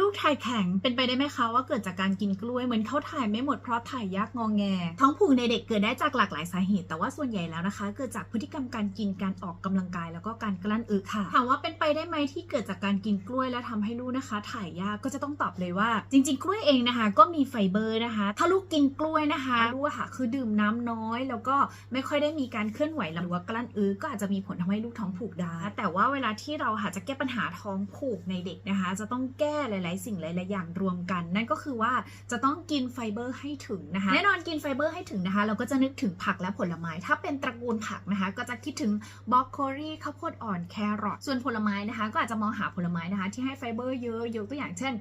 ลูกถ่ายแข็งเป็นไปได้ไหมคะว่าเกิดจากการกินกล้วยเหมือนเขาถ่ายไม่หมดเพราะถ่ายยากงองแง ท้องผูกในเด็กเกิดได้จากหลากหลายสาเหตุ แต่ว่าส่วนใหญ่แล้วนะคะ เกิดจากพฤติกรรมการกินการออกกำลังกายแล้วก็การกลั้นอึค่ะถามว่าเป็นไปได้ไหมที่เกิดจากการกินกล้วยและทำให้ลูกนะคะ ถ่ายยากก็จะต้องตอบเลยว่า จริง ๆ กล้วยเองนะคะ ก็มีไฟเบอร์นะคะ ถ้าลูกกินกล้วยนะคะลูกค่ะคือดื่มน้ำน้อย แล้วก็ไม่ค่อยได้มีการเคลื่อนไหวหรือว่ากลั้นอึก็อาจจะมีผลทำให้ลูกท้องผูกได้แต่ว่าเวลาที่เราหาจะแก้ปัญหาท้องผูกในเด็กนะคะ จะต้องแก้หลายๆ สิ่งหลาย ๆ อย่างรวมกัน นั่นก็คือว่าจะต้องกินไฟเบอร์ให้ถึงนะคะแน่นอนกินไฟเบอร์ให้ถึงนะคะ เราก็จะนึกถึงผักและผลไม้ ถ้าเป็นตระกูลผักนะคะ ก็จะคิดถึงบรอกโคลีข้าวโพดอ่อนแครอทส่วนผลไม้นะคะ ก็อาจจะมองหาผลไม้นะคะ ที่ให้ไฟเบอร์เยอะยกตัวอย่างเช่น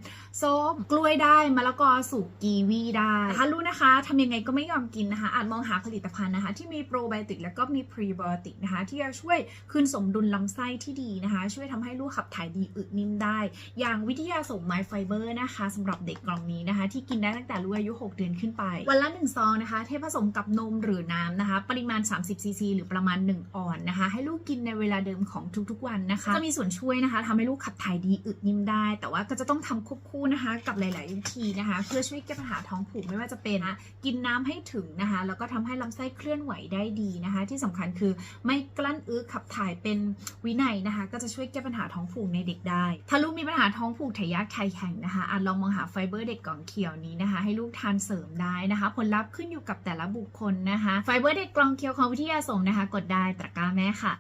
ส้มกล้วยได้มะละกอสุกกีวีได้แต่ถ้ารู้นะคะทำยังไงก็ไม่ยอมกินนะคะ อาจมองหาผลิตภัณฑ์นะคะ ที่มีโปรไบโอติกแล้วก็มีพรีไบโอติกนะคะ ที่จะช่วยคืนสมดุลลำไส้ที่ดีนะคะ ช่วยทำให้ลูกขับถ่ายดีอึนิ่มได้ อย่างวิทยาสมไม้ไฟเบอร์นะคะสำหรับเด็กกล่องนี้นะคะ ที่กินได้ตั้งแต่ลูกอายุ 6 เดือนขึ้นไป วันละ 1 ซองนะคะ เทผสมกับนมหรือน้ำนะคะ ปริมาณ 30ซีซีหรือประมาณ 1 ออนนะคะ ให้ลูกกินในเวลาเดิมของทุกๆวันนะคะ จะมีส่วนช่วยนะคะทำให้ลูกขับถ่ายดีอึดนิ่มได้ แต่ว่าก็จะต้องทำควบคู่นะคะ กับหลาย ๆ วิธีนะคะ เพื่อช่วยแก้ปัญหาท้องผูกไม่ว่าจะเป็นนะกินน้ำให้ถึงนะคะ แล้วก็ทำให้ลำไส้เคลื่อนไหวได้ดีนะคะ ที่สำคัญคือไม่กลั้นอึขับถ่ายเป็นวินัยนะคะ ก็จะช่วยแก้ปัญหาท้องผูกในเด็กได้ ถ้าลูกมีปัญหาท้องผูกถ่ายยากไข่แข็งนะคะอาจลองมองหาไฟเบอร์เด็กกล่องเขียวนี้นะคะ ให้ลูกทานเสริมได้นะคะ ผลลัพธ์ขึ้นอยู่กับแต่ละบุคคลนะคะ ไฟเบอร์เด็กกล่องเขียวของวิทยาสมนะคะ กดได้ตะกร้าแม่ค่ะ